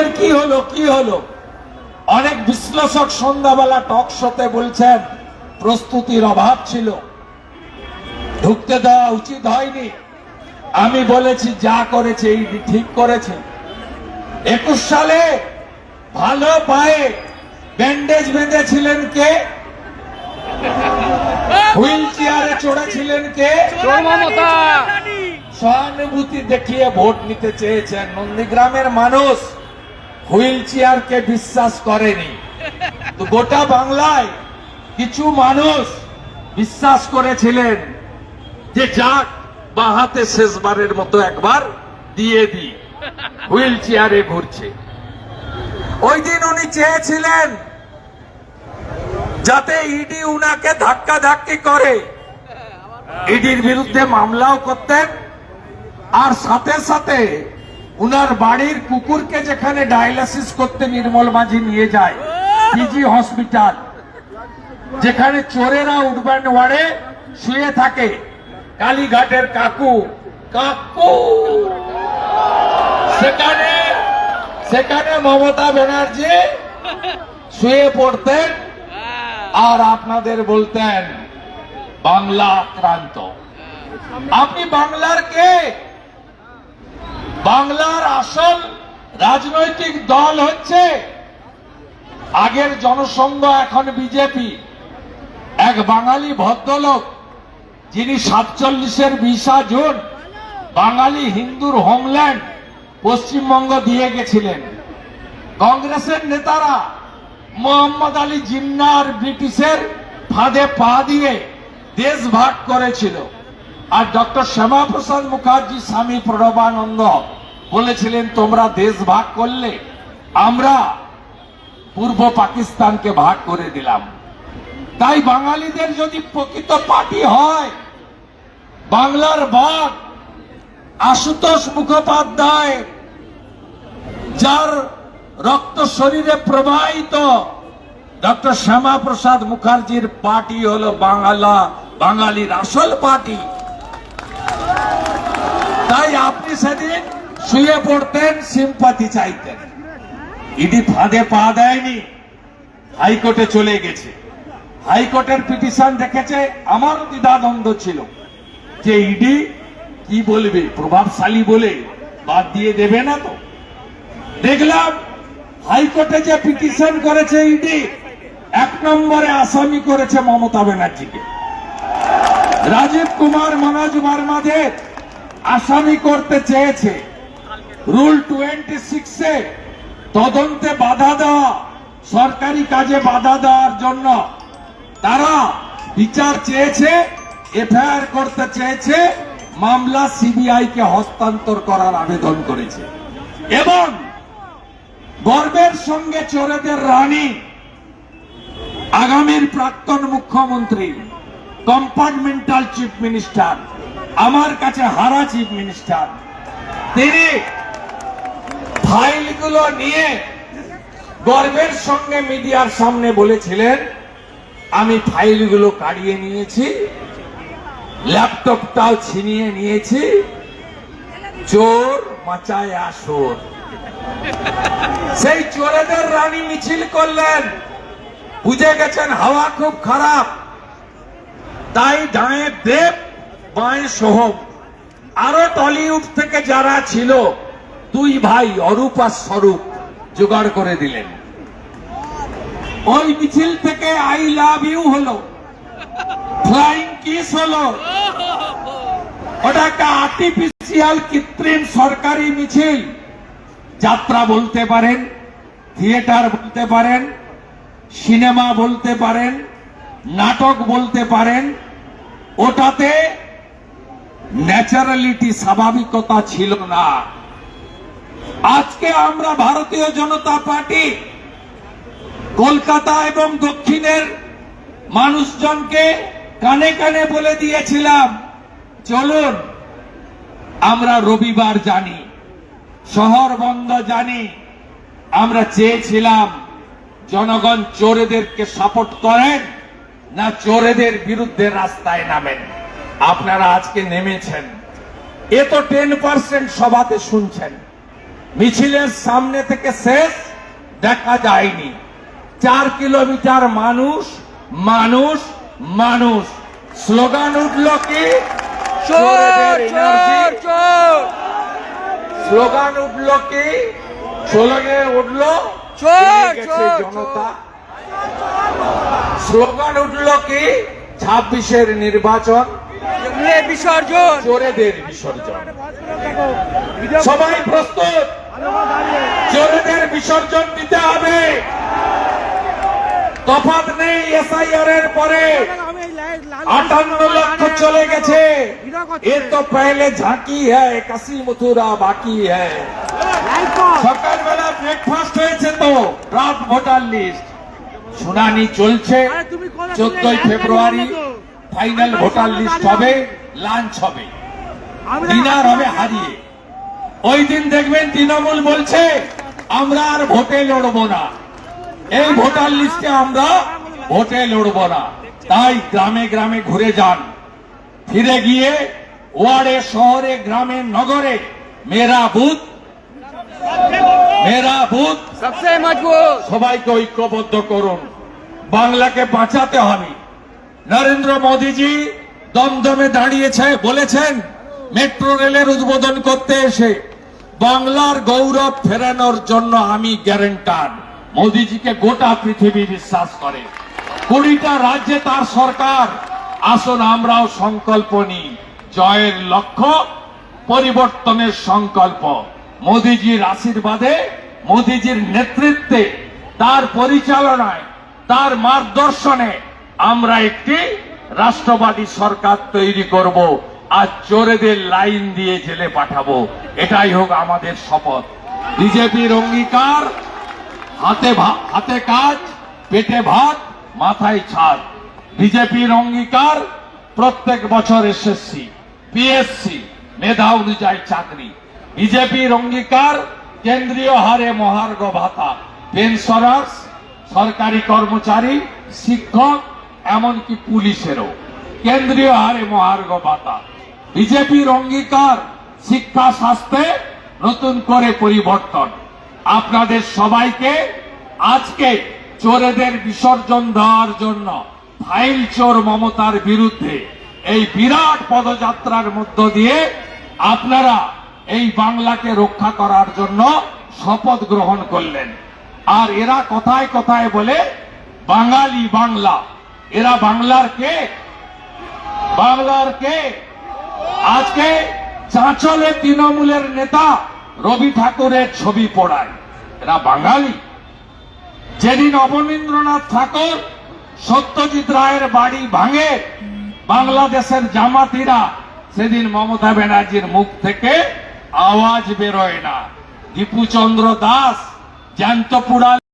এর কি হলো কি হলো? অনেক বিশ্লেষক সন্ধ্যাবেলা টক শোতে বলছেন প্রস্তুতির অভাব ছিল। ঢুকতে দেওয়া উচিত হয়নি। আমি বলেছি যা করেছে এই ঠিক করেছে। একুশ সালে ভালো পায়ে ব্যান্ডেজ বেঁধেছিলেন কে? হুইল চেয়ারে চড়েছিলেন কে? সহানুভূতি দেখিয়ে ভোট নিতে চেয়েছেন নন্দীগ্রামের মানুষ। হুইল চেয়ারকে বিশ্বাস করেনি। তো গোটা বাংলায় কিছু মানুষ বিশ্বাস করেছিলেন যে যাক বা হাতে শেষবারের মতো একবার দিয়ে দিই হুইল চেয়ারে ঘুরছে। ওই দিন উনি চেয়েছিলেন যাতে ইডি উনাকে ধাক্কা ধাক্কি করে। ইডির বিরুদ্ধে মামলাও করতেন, আর সাথে সাথে উনার বাড়ির কুকুরকে যেখানে ডায়ালিসিস করতে নির্মল মাঝি নিয়ে যায় পিজি হসপিটাল, যেখানে চোরেরা উঠবেন ওয়ার্ডে শুয়ে থাকে। কালীঘাটের কাকু কাকু! সেখানে সেখানে মমতা ব্যানার্জি শুয়ে পড়তেন আর আপনাদের বলতেন, বাংলা আক্রান্ত আপনি বাংলার কে? বাংলার আসল রাজনৈতিক দল হচ্ছে আগের জনসংঘ, এখন বিজেপি। এক বাঙালি ভদ্রলোক, যিনি সাতচল্লিশের বিশা জুন, বাঙালি হিন্দুর হোমল্যান্ড পশ্চিমবঙ্গ দিয়ে গেছিলেন। কংগ্রেসের নেতারা মোহাম্মদ আলী জিন্নার ব্রিটিশের ফাঁদে পা দিয়ে দেশ ভাগ করেছিল। আর ডক্টর শ্যামাপ্রসাদ মুখার্জি স্বামী প্রণবানন্দ বলেছিলেন, তোমরা দেশ ভাগ করলে আমরা পূর্ব পাকিস্তানকে ভাগ করে দিলাম। তাই বাঙালিদের যদি প্রকৃত পার্টি হয়, বাংলার বাঘ আশুতোষ মুখোপাধ্যায়, যার রক্ত শরীরে প্রবাহিত, ডক্টর শ্যামা প্রসাদ মুখার্জির পার্টি হলো বাংলা, বাঙালির আসল পার্টি। তাই আপনি সেদিন শুয়ে পড়তেন সিম্পাতি চাইতেন। ইডি ফাঁদে পা দেয়নি, হাইকোর্টে চলে গেছে। হাইকোর্টের পিটিশন দেখেছে আমারও দ্বিধাদ্বন্দ্ব ছিল যে ইডি কি বলবে, প্রভাবশালী বলে বাদ দিয়ে দেবে না তো। দেখলাম, হাইকোর্টে যে পিটিশন করেছে ইডি, এক নম্বরে আসামি করেছে মমতা ব্যানার্জিকে। রাজীব কুমার, মনোজ বর্মাদের আসামি করতে চেয়েছে। রুল টোয়েন্টি সিক্সে তদন্তে বাধা দেওয়া, সরকারি কাজে বাধা দেওয়ার জন্য তারা বিচার চেয়েছে, এফআইআর করতে চেয়েছে, মামলা সিবিআই কে হস্তান্তর করার আবেদন করেছে। এবং গর্বের সঙ্গে চোরেদের রানী, আগামীর প্রাক্তন মুখ্যমন্ত্রী, কম্পার্টমেন্টাল চিফ মিনিস্টার আমার কাছে হারা চিফ মিনিস্টার। তিনি ফাইলগুলো নিয়ে গর্বের সঙ্গে মিডিয়ার সামনে বলেছিলেন, আমি ফাইলগুলো কাড়িয়ে নিয়েছি, ল্যাপটপটাও ছিনিয়ে নিয়েছি, চোর মাচায় আসর। সেই চোরেদের রানী মিছিল করলেন, বুঝে গেছেন হাওয়া খুব খারাপ। তাই ডায়ে দেব বাঁয়ে সোহম, আরও টলিউড থেকে যারা ছিল, দুই ভাই অরূপ স্বরূপ জোগাড় করে দিলেন। ওই মিছিল থেকে আই লাভ ইউ হলো। ফ্লাইং কিস হলো। ওটা একটা আর্টিফিশিয়াল কৃত্রিম সরকারি মিছিল। যাত্রা বলতে পারেন, থিয়েটার বলতে পারেন, সিনেমা বলতে পারেন, নাটক বলতে পারেন, ওটাতে ন্যাচারালিটি স্বাভাবিকতা ছিল না। আজকে আমরা ভারতীয় জনতা পার্টি কলকাতা এবং দক্ষিণের মানুষজনকে কানে কানে বলে দিয়েছিলাম, চলুন আমরা রবিবার জানি, শহর বন্ধ জানি, আমরা চেয়েছিলাম জনগণ চোরেদেরকে সাপোর্ট করেন না চোরেদের বিরুদ্ধে রাস্তায় নামেন। আপনারা আজকে নেমেছেন। এ তো টেন পার্সেন্ট সভাতে শুনছেন। মিছিলের সামনে থেকে শেষ দেখা যায়নি। চার কিলোমিটার মানুষ মানুষ মানুষ। স্লোগান উঠল কি? স্লোগান উঠল কি? স্লোগানে উঠল জনতা। স্লোগান উঠল কি? ছাব্বিশের নির্বাচন। বিসর্জন। চোরেদের বিসর্জন। সবাই প্রস্তুত? চোরেদের বিসর্জন দিতে হবে। নেই এসআইআর এর পরে। আটান্ন লক্ষ চলে গেছে। এ তো পহলে ঝাঁকি হ্যায় কাশি মথুরা বাকি হ্যায়। সকালবেলা ব্রেকফাস্ট হয়েছে তো ড্রাফট ভোটার লিস্ট শুনানি চলছে। চোদ্দই ফেব্রুয়ারি। ফাইনাল ভোটার লিস্ট হবে লাঞ্চ হবে। ডিনার হবে হারিয়ে। ওই দিন দেখবেন তৃণমূল বলছে আমরা আর ভোটে লড়বো না। এই ভোটার লিস্টে আমরা ভোটে লড়বো না। তাই গ্রামে গ্রামে ঘুরে যান। ফিরে গিয়ে ওয়ার্ডে শহরে গ্রামে নগরে মেরা বুথ মেরা বুথ মজবুত। সবাইকে ঐক্যবদ্ধ করুন। বাংলাকে বাঁচাতে হবে। নরেন্দ্র মোদীজি দমদমে দাঁড়িয়েছে, বলেছেন, মেট্রো রেলের উদ্বোধন করতে এসে বাংলার গৌরব ফেরানোর জন্য আমি গ্যারেন্টার। মোদীজিকে গোটা পৃথিবী বিশ্বাস করে। কুড়িটা রাজ্যে তার সরকার। আসুন আমরাও সংকল্প নিই। জয়ের লক্ষ্য, পরিবর্তনের সংকল্প। মোদিজির আশীর্বাদে, মোদিজির নেতৃত্বে, তার পরিচালনায়, তার মার্গদর্শনে আমরা একটি রাষ্ট্রবাদী সরকার তৈরি করব আর চোরেদের লাইন দিয়ে জেলে পাঠাবো। এটাই হোক আমাদের শপথ। বিজেপির অঙ্গীকার, হাতে হাতে কাজ, পেটে ভাত, মাথায় ছাদ। বিজেপির অঙ্গীকার, প্রত্যেক বছর এসএসসি, পিএসসি, মেধা অনুযায়ী চাকরি। বিজেপির অঙ্গীকার, কেন্দ্রীয় হারে মহার্ঘ ভাতা। পেনশনার্স, সরকারি কর্মচারী, শিক্ষক এমনকি পুলিশেরও। কেন্দ্রীয় হারে মহার্ঘ ভাতা। বিজেপির অঙ্গীকার শিক্ষা স্বাস্থ্যে নতুন করে পরিবর্তন। আপনাদের সবাইকে আজকে চোরেদের বিসর্জন দেওয়ার জন্য ফাইল চোর মমতার বিরুদ্ধে এই বিরাট পদযাত্রার মধ্য দিয়ে আপনারা এই বাংলাকে রক্ষা করার জন্য শপথ গ্রহণ করলেন। আর এরা কথায় কথায় বলে, বাঙালি বাংলা। এরা বাংলার কে? বাংলার কে? আজকে চাঁচলে তৃণমূলের নেতা রবি ঠাকুরের ছবি পড়ায়। এরা বাঙালি। যেদিন অবনীন্দ্রনাথ ঠাকুর সত্যজিৎ রায়ের বাড়ি ভাঙে, বাংলাদেশের জামাতিরা সেদিন মমতা ব্যানার্জির মুখ থেকে আওয়াজ বেরোয় না। দীপুচন্দ্র দাস জ্যান্ত